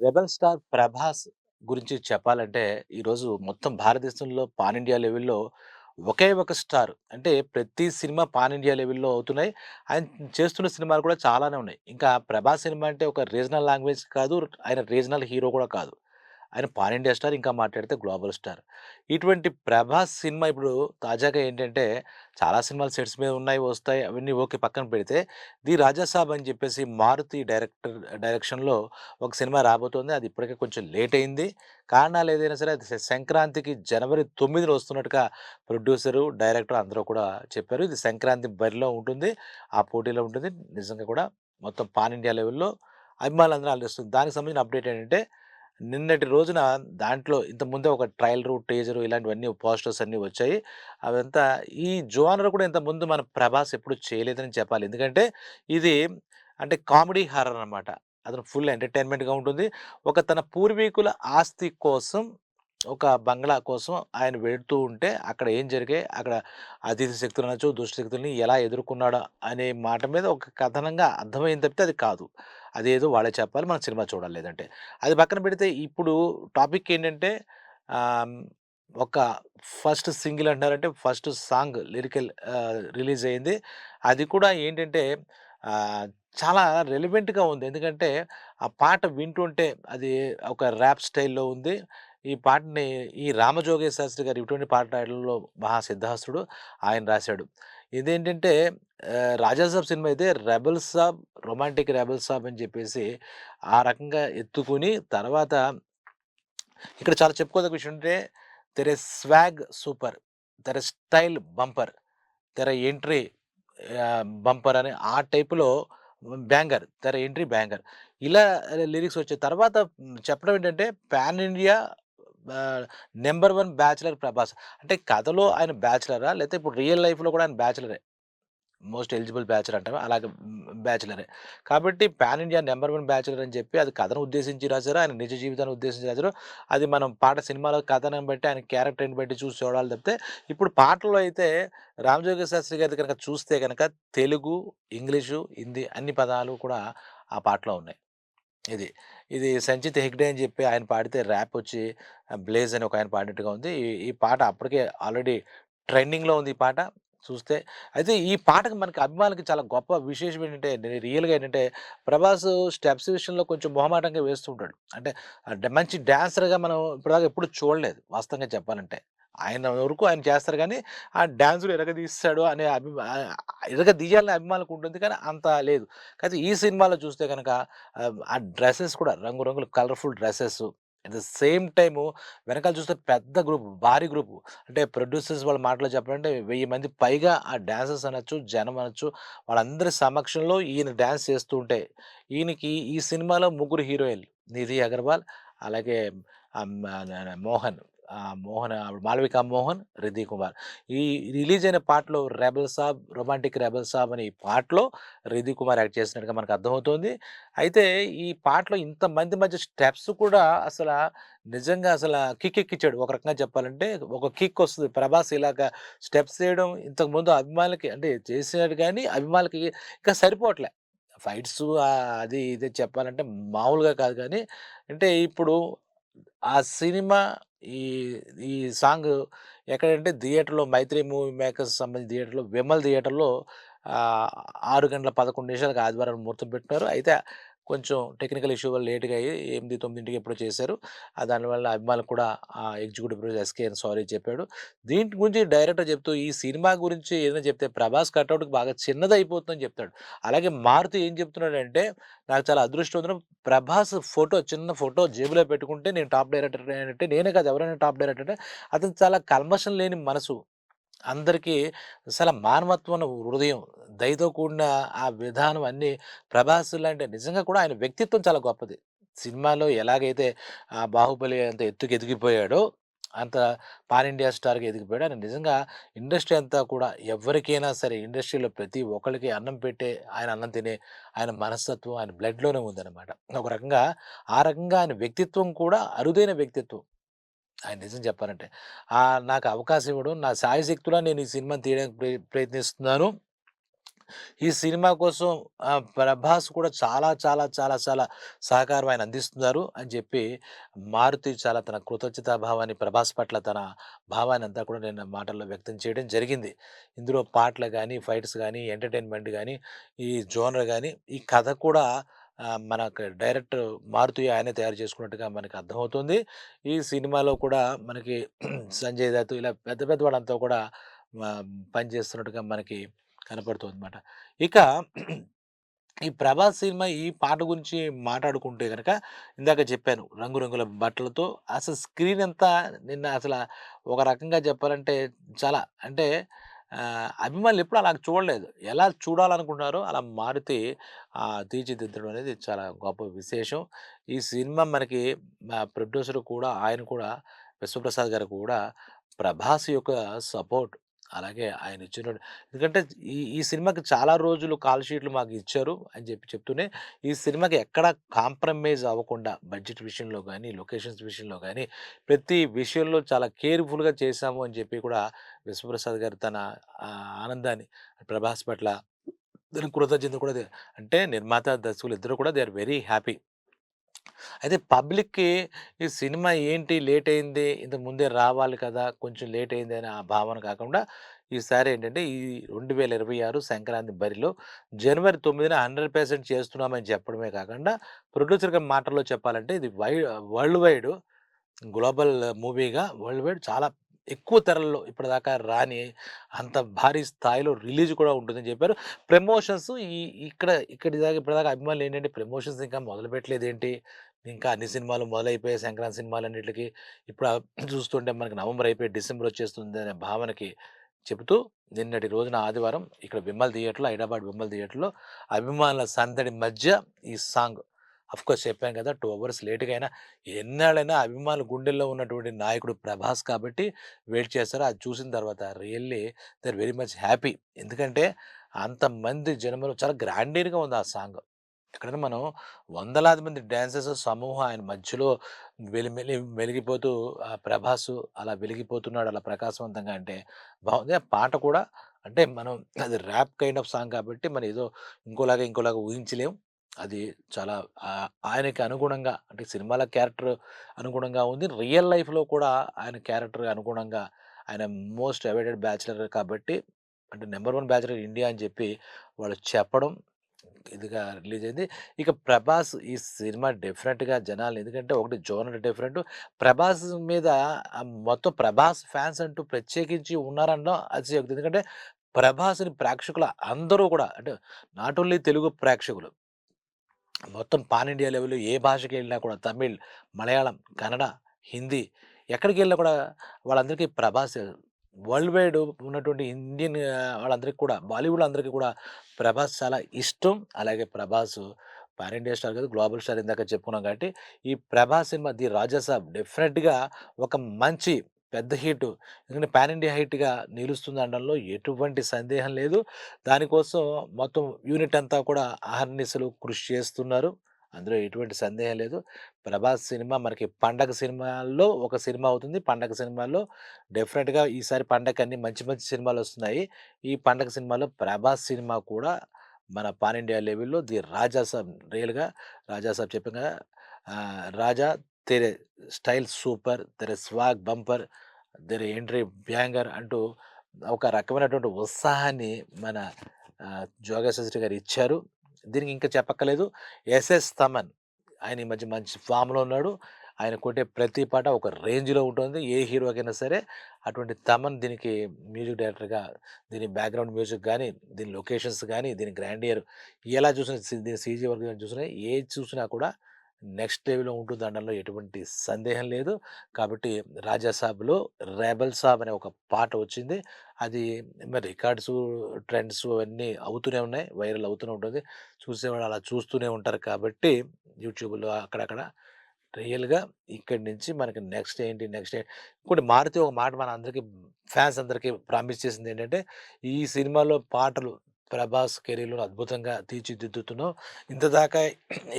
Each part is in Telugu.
రెబెల్ స్టార్ 'ప్రభాస్' గురించి చెప్పాలంటే, ఈరోజు మొత్తం భారతదేశంలో పాన్ ఇండియా లెవెల్‌లో ఒకే ఒక స్టార్. అంటే ప్రతి సినిమా పాన్ ఇండియా లెవెల్‌లో అవుతున్నాయి. ఆయన చేస్తున్న సినిమాలు కూడా చాలానే ఉన్నాయి. ఇంకా 'ప్రభాస్' సినిమా అంటే ఒక రీజనల్ లాంగ్వేజ్ కాదు. ఆయన రీజనల్ హీరో కూడా కాదు. ఆయన పాన్ ఇండియా స్టార్. ఇంకా మాట్లాడితే గ్లోబల్ స్టార్. ఇటువంటి 'ప్రభాస్' సినిమా ఇప్పుడు తాజాగా ఏంటంటే, చాలా సినిమాలు సెట్స్ మీద ఉన్నాయి, వస్తాయి. అవన్నీ ఓకే పక్కన పెడితే, 'ది రాజాసాబ్' అని చెప్పేసి మారుతి డైరెక్టర్ డైరెక్షన్‌లో ఒక సినిమా రాబోతోంది. అది ఇప్పటికే కొంచెం లేట్ అయింది. కారణాలు ఏదైనా సరే అది సంక్రాంతికి జనవరి తొమ్మిదిలో వస్తున్నట్టుగా ప్రొడ్యూసరు, డైరెక్టర్ అందరూ కూడా చెప్పారు. ఇది సంక్రాంతి బరిలో ఉంటుంది. ఆ పోటీలో ఉంటుంది. నిజంగా కూడా మొత్తం పాన్ ఇండియా లెవెల్‌లో అభిమానులందరూ ఆలోచిస్తుంది. దానికి సంబంధించిన అప్డేట్ ఏంటంటే, నిన్నటి రోజున దాంట్లో ఇంతకుముందే ఒక ట్రైలరు, టేజరు ఇలాంటివన్నీ పోస్టర్స్ అన్నీ వచ్చాయి. అవంతా ఈ జోనర్ కూడా ఇంతకుముందు మన 'ప్రభాస్' ఎప్పుడు చేయలేదని చెప్పాలి. ఎందుకంటే, ఇది అంటే కామెడీ హారర్ అనమాట. అతను ఫుల్ ఎంటర్‌టైన్‌మెంట్‌గా ఉంటుంది. ఒక తన పూర్వీకుల ఆస్తి కోసం, ఒక బంగ్లా కోసం ఆయన వెళుతూ ఉంటే, అక్కడ ఏం జరిగాయి, అక్కడ అతిథి శక్తులు అనొచ్చు, దుష్టశక్తుల్ని ఎలా ఎదుర్కొన్నాడు అనే మాట మీద ఒక కథనంగా అర్థమైంది తప్పితే అది కాదు. అదేదో వాళ్ళే చెప్పాలి. మనం సినిమా చూడాలి లేదంటే. అది పక్కన పెడితే ఇప్పుడు టాపిక్ ఏంటంటే ఒక ఫస్ట్ సింగిల్ అంటున్నారంటే ఫస్ట్ సాంగ్ లిరికల్ రిలీజ్ అయింది. అది కూడా ఏంటంటే చాలా రెలివెంట్గా ఉంది. ఎందుకంటే ఆ పాట వింటుంటే అది ఒక ర్యాప్ స్టైల్‌లో ఉంది. ఈ పాటని ఈ రామజోగయ్య శాస్త్రి గారు ఇటువంటి పాటల్లో మహా సిద్ధాస్తుడు ఆయన రాశాడు. ఇదేంటంటే ఆహ్, 'రాజాసాబ్' సినిమా అయితే rebel Saab' romantic rebel Saab' అని చెప్పేసి ఆ రకంగా ఎత్తుకొని తర్వాత ఇక్కడ చాలా చెప్పుకోదగ్గ విషయం అంటే తెర స్వాగ్ సూపర్. తెర స్టైల్ బంపర్. తెర ఎంట్రీ బంపర్ అని ఆ టైప్‌లో బ్యాంగర్. తెర ఎంట్రీ బ్యాంగర్. ఇలా లిరిక్స్ వచ్చే తర్వాత చెప్పడం ఏంటంటే pan India number one bachelor 'Prabhas.' అంటే కథలో ఆయన బ్యాచిలరా? లేకపోతే ఇప్పుడు రియల్ లైఫ్‌లో కూడా ఆయన బ్యాచిలరే. మోస్ట్ ఎలిజిబుల్ బ్యాచులర్ అంటే అలాగే బ్యాచులరే బ్యాచిలరే. కాబట్టి pan India number one bachelor అని చెప్పి అది కథను ఉద్దేశించి రాశారు ఆయన నిజ జీవితాన్ని ఉద్దేశించి రాశారు అది మనం పాట సినిమాలో కథనం బట్టి, ఆయన క్యారెక్టర్‌ని బట్టి చూసి చూడాలి తప్పితే, ఇప్పుడు పాటల్లో అయితే రామజోగయ్య శాస్త్రి గారి కనుక చూస్తే కనుక తెలుగు, ఇంగ్లీషు, హిందీ అన్ని పదాలు కూడా ఆ పాటలో ఉన్నాయి. ఇది. ఇది సంచిత్ హెగ్డే అని చెప్పి ఆయన పాడితే ర్యాప్ వచ్చి 'బ్లేజ్' అని ఒక ఆయన పాడినట్టుగా ఉంది. ఈ ఈ పాట అప్పటికే ఆల్రెడీ ట్రెండింగ్‌లో ఉంది ఈ పాట చూస్తే. అయితే ఈ పాటకి మనకి అభిమానులకి చాలా గొప్ప విశేషం ఏంటంటే నేను రియల్‌గా ఏంటంటే 'ప్రభాస్' స్టెప్స్ విషయంలో కొంచెం మొహమాటంగా వేస్తూ ఉంటాడు. అంటే మంచి డాన్సర్‌గా మనం ఇప్పటిదాకా ఎప్పుడు చూడలేదు వాస్తవంగా చెప్పాలంటే. ఆయన వరకు ఆయన చేస్తారు కానీ ఆ డ్యాన్సులు ఇరగదీస్తాడు అనే అభిమా ఎరగదీయాలనే అభిమానులకు ఉంటుంది కానీ అంత లేదు. కాకపోతే ఈ సినిమాలో చూస్తే కనుక ఆ డ్రెస్సెస్ కూడా రంగురంగుల colourful dresses at the same time వెనకాల చూస్తే పెద్ద గ్రూప్, భారీ గ్రూప్ అంటే ప్రొడ్యూసర్స్ వాళ్ళ మాటలో చెప్పాలంటే వెయ్యి మంది పైగా ఆ డాన్సర్స్ అనొచ్చు, జనం అనొచ్చు. వాళ్ళందరి సమక్షంలో ఈయన డ్యాన్స్ చేస్తూ ఉంటే, ఈయనకి ఈ సినిమాలో ముగ్గురు హీరోయిన్‌లు 'నిధి అగర్వాల్' అలాగే మోహన్ మోహన్ ఆవిడ మోహన్', 'రిద్ధి కుమార్' ఈ రిలీజ్ అయిన పాటలో rebel Saab' romantic rebel Saab' అనే ఈ పాటలో 'రిద్ధి కుమార్' యాక్ట్ చేసినట్టుగా మనకు అర్థమవుతుంది అయితే ఈ పాటలో ఇంతమంది మధ్య స్టెప్స్ కూడా అసలు నిజంగా అసలు కిక్ ఎక్కిచ్చాడు. ఒక రకంగా చెప్పాలంటే ఒక కిక్ వస్తుంది 'ప్రభాస్' ఇలాగ స్టెప్స్ చేయడం ఇంతకుముందు అభిమానులకి అంటే చేసినట్టు కానీ అభిమానులకి ఇంకా సరిపోవట్లే. ఫైట్స్ అది ఇది చెప్పాలంటే మామూలుగా కాదు కానీ అంటే ఇప్పుడు ఆ సినిమా ఈ ఈ సాంగ్ ఎక్కడంటే థియేటర్‌లో 'మైత్రి మూవీ మేకర్స్' సంబంధించిన థియేటర్‌లో 'విమల్' థియేటర్‌లో ఆహ్, 6 గంటల 11 నిమిషాలకు ఆదివారం ముహూర్తం పెట్టినారు. అయితే కొంచెం టెక్నికల్ ఇష్యూ వల్ల లేట్‌గా అయ్యి 8, 9కి ఎప్పుడో చేశారు. దానివల్ల అభిమానులు కూడా ఆ ఎగ్జిక్యూటివ్ ప్రొడ్యూసర్ ఎస్‌కేఎన్ సారీ చెప్పాడు. దీని గురించి డైరెక్టర్ చెప్తూ ఈ సినిమా గురించి ఏదైనా చెప్తే 'ప్రభాస్' కట్అవుట్కి బాగా చిన్నదైపోతుందని చెప్తాడు. అలాగే మారుతి ఏం చెప్తున్నాడంటే, నాకు చాలా అదృష్టవంతుడు 'ప్రభాస్' ఫోటో చిన్న ఫోటో జేబులో పెట్టుకుంటే నేను టాప్ డైరెక్టర్ అంటే నేనే కాదు ఎవరైనా టాప్ డైరెక్టర్ అంటే అతను చాలా కల్మషం లేని మనసు. అందరికీ అసల మానవత్వం హృదయం, దయతో కూడిన ఆ విధానం అన్నీ 'ప్రభాస్' లాంటి నిజంగా కూడా ఆయన వ్యక్తిత్వం చాలా గొప్పది. సినిమాలో ఎలాగైతే ఆ 'బాహుబలి' అంత ఎత్తుకు ఎదిగిపోయాడో, అంత పాన్ ఇండియా స్టార్కి ఎదిగిపోయాడు. ఆయన నిజంగా ఇండస్ట్రీ అంతా కూడా ఎవరికైనా సరే ఇండస్ట్రీలో ప్రతి ఒక్కరికి అన్నం పెట్టే ఆయన అన్నం తినే ఆయన మనస్తత్వం ఆయన బ్లడ్‌లోనే ఉందన్నమాట. ఒక రకంగా ఆ రకంగా ఆయన వ్యక్తిత్వం కూడా అరుదైన వ్యక్తిత్వం. ఆయన నిజం చెప్పాలంటే. ఆ నాకు అవకాశం ఇవ్వడం, నా శాయశక్తులా నేను ఈ సినిమాని తీయడానికి ప్ర ప్రయత్నిస్తున్నాను. ఈ సినిమా కోసం ప్రభాస్ కూడా చాలా, చాలా, చాలా, చాలా సహకారం ఆయన అందిస్తున్నారు అని చెప్పి, మారుతి చాలా తన కృతజ్ఞతా భావాన్ని ప్రభాస్ పట్ల తన భావాన్నంతా కూడా నేను మాటల్లో వ్యక్తం చేయడం జరిగింది. ఇందులో పాటలు కానీ ఫైట్స్ కానీ ఎంటర్‌టైన్‌మెంట్ కానీ ఈ జోనర్ కానీ ఈ కథ కూడా మనకు డైరెక్టర్ మారుతి ఆయనే తయారు చేసుకున్నట్టుగా మనకి అర్థమవుతుంది. ఈ సినిమాలో కూడా మనకి సంజయ్ దత్ ఇలా పెద్ద పెద్ద వాళ్ళంతా కూడా పనిచేస్తున్నట్టుగా మనకి కనపడుతుంది అనమాట ఇక ఈ 'ప్రభాస్' సినిమా ఈ పాట గురించి మాట్లాడుకుంటే కనుక ఇందాక చెప్పాను. రంగురంగుల బట్టలతో అసలు స్క్రీన్ అంతా నిన్న అసలు ఒక రకంగా చెప్పాలంటే చాలా అంటే అభిమానులు ఎప్పుడు అలా చూడలేదు. ఎలా చూడాలనుకున్నారో అలా మారుతి తీర్చిదిద్దడం అనేది చాలా గొప్ప విశేషం. ఈ సినిమా మనకి ప్రొడ్యూసర్ కూడా ఆయన కూడా విశ్వప్రసాద్ గారు కూడా ప్రభాస్ యొక్క సపోర్ట్ అలాగే ఆయన ఇచ్చిన ఎందుకంటే ఈ ఈ సినిమాకి చాలా రోజులు కాల్ షీట్లు మాకు ఇచ్చారు అని చెప్పి చెప్తూనే, ఈ సినిమాకి ఎక్కడ కాంప్రమైజ్ అవ్వకుండా బడ్జెట్ విషయంలో కానీ లొకేషన్స్ విషయంలో కానీ ప్రతి విషయంలో చాలా కేర్‌ఫుల్‌గా చేశాము అని చెప్పి కూడా విశ్వప్రసాద్ గారు తన ఆనందాన్ని ప్రభాస్ పట్ల దాని కృతజ్ఞత కూడా అంటే నిర్మాత, దర్శకులు ఇద్దరు కూడా దే ఆర్ వెరీ హ్యాపీ. అయితే పబ్లిక్‌కి ఈ సినిమా ఏంటి లేట్ అయింది. ఇంతకు ముందే రావాలి కదా! కొంచెం లేట్ అయింది అనే ఆ భావన కాకుండా ఈసారి ఏంటంటే ఈ 2026 సంక్రాంతి బరిలో జనవరి 9న 100% చేస్తున్నామని చెప్పడమే కాకుండా ప్రొడ్యూసర్ గారి మాటల్లో చెప్పాలంటే ఇది వై వరల్డ్ వైడ్ గ్లోబల్ మూవీగా వరల్డ్ వైడ్ చాలా ఎక్కువ తెరల్లో ఇప్పటిదాకా రాని అంత భారీ స్థాయిలో రిలీజ్ కూడా ఉంటుందని చెప్పారు. ప్రమోషన్స్ ఈ ఇక్కడ ఇక్కడి దాకా ఇప్పటిదాకా అభిమానులు ఏంటంటే ప్రమోషన్స్ ఇంకా మొదలుపెట్టలేదేంటి? ఇంకా అన్ని సినిమాలు మొదలైపోయాయి సంక్రాంతి సినిమాలు అన్నిటికి ఇప్పుడు చూస్తుంటే మనకి నవంబర్ అయిపోయి డిసెంబర్ వచ్చేస్తుంది అనే భావనకి చెబుతూ నిన్నటి రోజున ఆదివారం ఇక్కడ బిమ్మల్ థియేటర్‌లో హైదరాబాద్ బిమ్మల్ థియేటర్‌లో అభిమానుల సందడి మధ్య ఈ సాంగ్ ఆఫ్‌కోర్స్ చెప్పాను కదా! టూ అవర్స్ లేట్‌గా అయినా ఎన్నాళ్ళైనా అభిమానుల గుండెల్లో ఉన్నటువంటి నాయకుడు ప్రభాస్ కాబట్టి వెయిట్ చేస్తారు. అది చూసిన తర్వాత really they are very much happy. ఎందుకంటే అంతమంది జనములు చాలా గ్రాండీర్‌గా ఉంది ఆ సాంగ్. ఎక్కడైనా మనం వందలాది మంది డ్యాన్సర్స్ సమూహం ఆయన మధ్యలో వెలిమెలి వెలిగిపోతూ ఆ ప్రభాస్ అలా వెలిగిపోతున్నాడు అలా ప్రకాశవంతంగా అంటే బాగుంది ఆ పాట కూడా అంటే మనం అది ర్యాప్ కైండ్ ఆఫ్ సాంగ్ కాబట్టి మనం ఏదో ఇంకోలాగా, ఇంకోలాగా ఊహించలేం. అది చాలా ఆయనకి అనుగుణంగా అంటే సినిమాల క్యారెక్టర్ అనుగుణంగా ఉంది. రియల్ లైఫ్‌లో కూడా ఆయన క్యారెక్టర్ అనుగుణంగా ఆయన మోస్ట్ అవైటెడ్ బ్యాచిలర్ కాబట్టి అంటే నంబర్ 1 బ్యాచిలర్ ఇండియా అని చెప్పి వాళ్ళు చెప్పడం ఇదిగా రిలీజ్ అయింది. ఇక 'ప్రభాస్' ఈ సినిమా డిఫరెంట్గా జనాలు ఎందుకంటే ఒకటి జోనర్ డిఫరెంట్. 'ప్రభాస్' మీద ఆహ్, మొత్తం 'ప్రభాస్' ఫ్యాన్స్ అంటూ ప్రత్యేకించి ఉన్నారనడం అతిశయోక్తి. ఎందుకంటే 'ప్రభాస్‌ని' ప్రేక్షకులు అందరూ కూడా అంటే నాట్ ఓన్లీ తెలుగు ప్రేక్షకులు. మొత్తం పాన్ ఇండియా లెవెల్‌లో ఏ భాషకి వెళ్ళినా కూడా తమిళ్, మలయాళం, కన్నడ, హిందీ ఎక్కడికి వెళ్ళినా కూడా వాళ్ళందరికీ 'ప్రభాస్' వరల్డ్ వైడ్ ఉన్నటువంటి ఇండియన్ వాళ్ళందరికీ కూడా బాలీవుడ్ అందరికీ కూడా 'ప్రభాస్' చాలా ఇష్టం. అలాగే 'ప్రభాస్' పాన్ ఇండియా స్టార్ కాదు గ్లోబల్ స్టార్ ఇందాక చెప్పుకున్నాం కాబట్టి ఈ 'ప్రభాస్' సినిమా 'ది రాజాసాబ్ డెఫినెట్‌గా ఒక మంచి పెద్ద హిట్. ఎందుకంటే పాన్ ఇండియా హిట్‌గా నిలుస్తుందనడంలో ఎటువంటి సందేహం లేదు. దానికోసం మొత్తం యూనిట్ అంతా కూడా అహర్నిశలు కృషి చేస్తున్నారు. అందులో ఎటువంటి సందేహం లేదు. 'ప్రభాస్' సినిమా మనకి పండగ సినిమాల్లో ఒక సినిమా అవుతుంది. పండగ సినిమాల్లో డెఫినెట్‌గా ఈసారి పండగ అన్ని మంచి మంచి సినిమాలు వస్తున్నాయి ఈ పండగ సినిమాలో 'ప్రభాస్' సినిమా కూడా మన పాన్ ఇండియా లెవెల్‌లో 'ది రాజాసాబ్ రియల్‌గా 'రాజా చెప్పిన 'రాజా తెరే స్టైల్ సూపర్, తెరే స్వాగ్ బంపర్, తెరే ఎంట్రీ బ్యాంగర్' అంటూ ఒక రకమైనటువంటి ఉత్సాహాన్ని మన ఆహ్, జోగా శాస్త్రి గారు ఇచ్చారు. దీనికి ఇంకా చెప్పక్కలేదు ఎస్ఎస్ తమన్ ఆయన ఈ మధ్య మంచి ఫామ్‌లో ఉన్నాడు. ఆయన కొట్టే ప్రతి పాట ఒక రేంజ్‌లో ఉంటుంది. ఏ హీరోకైనా సరే అటువంటి తమన్ దీనికి మ్యూజిక్ డైరెక్టర్‌గా దీని బ్యాక్‌గ్రౌండ్ మ్యూజిక్ కానీ దీని లొకేషన్స్ కానీ దీని గ్రాండియర్ ఎలా చూసినా దీని సీజీ వర్క్ చూసినా ఏది చూసినా కూడా నెక్స్ట్ లెవెల్‌లో ఉంటుందనడంలో ఎటువంటి సందేహం లేదు. కాబట్టి రాజాసాబ్లో రేబల్ సాబ్' అనే ఒక పాట వచ్చింది. అది మరి రికార్డ్స్ ట్రెండ్స్ అవన్నీ అవుతూనే ఉన్నాయి. వైరల్ అవుతూనే ఉంటుంది. చూసేవాళ్ళు అలా చూస్తూనే ఉంటారు కాబట్టి యూట్యూబ్‌లో అక్కడక్కడ రియల్‌గా ఇక్కడి నుంచి మనకి నెక్స్ట్ ఏంటి? నెక్స్ట్ ఏ ఇంకోటి మారుతి ఒక మాట మన అందరికీ ఫ్యాన్స్ అందరికీ ప్రామిస్ చేసింది ఏంటంటే ఈ సినిమాలో పాటలు 'ప్రభాస్' కెరీర్‌లో అద్భుతంగా తీర్చిదిద్దుతున్నావు. ఇంతదాకా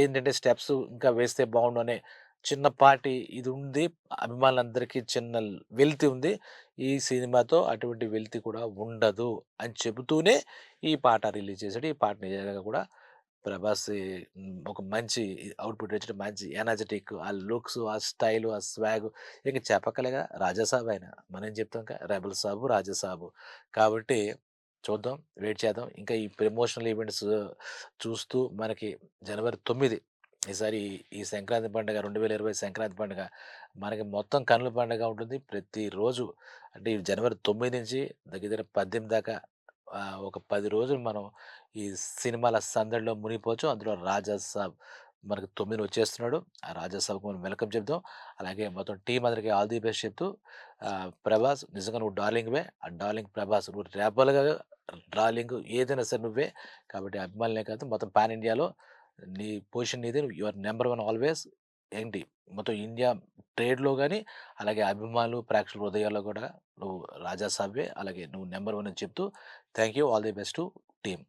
ఏంటంటే స్టెప్స్ ఇంకా వేస్తే బాగుండు అనే చిన్నపాటి ఇది ఉంది. అభిమానులందరికీ చిన్న వెలితి ఉంది. ఈ సినిమాతో అటువంటి వెల్తి కూడా ఉండదు అని చెబుతూనే ఈ పాట రిలీజ్ చేశాడు ఈ పాట నిజంగా కూడా ప్రభాస్ ఒక మంచి అవుట్‌పుట్ వచ్చిన మంచి ఎనర్జిటిక్ ఆ లుక్స్, ఆ స్టైలు, ఆ స్వాగ్ ఇంక చెప్పకలేగా రాజాసాబు ఆయన. మనం చెప్తాం ఇంకా 'రెబెల్ సాబు, రాజాసాబు.' కాబట్టి చూద్దాం, వెయిట్ చేద్దాం. ఇంకా ఈ ప్రమోషనల్ ఈవెంట్స్ చూస్తూ మనకి జనవరి తొమ్మిది ఈసారి ఈ సంక్రాంతి పండుగ 2020 సంక్రాంతి పండుగ మనకి మొత్తం కనుల పండుగ ఉంటుంది. ప్రతిరోజు అంటే ఈ జనవరి తొమ్మిది నుంచి దగ్గర పద్దెనిమిది దాకా ఒక పది రోజులు మనం ఈ సినిమాల సందడిలో మునిగిపోవచ్చు. అందులో రాజాసాబ్ మనకు తొమ్మిది వచ్చేస్తున్నాడు. ఆ రాజాసాబ్‌కి మనం వెల్కమ్ చెప్దాం. అలాగే మొత్తం టీం అందరికీ ఆల్ ది బెస్ట్ చెప్తూ ప్రభాస్ నిజంగా నువ్వు డార్లింగ్‌వే. ఆ డార్లింగ్ ప్రభాస్ నువ్వు రెబెల్‌గా డ్రాలింగ్ ఏదైనా సరే నువ్వే. కాబట్టి అభిమానులే కాదు మొత్తం పాన్ ఇండియాలో నీ పొజిషన్ ఇది యువర్ నెంబర్ వన్ ఆల్‌వేస్. ఏంటి మొత్తం ఇండియా ట్రేడ్‌లో కానీ అలాగే అభిమానులు, ప్రేక్షకుల హృదయాల్లో కూడా నువ్వు రాజాసాబ్‌వే. అలాగే నువ్వు నెంబర్ వన్ అని చెప్తూ thank you. All the best to team.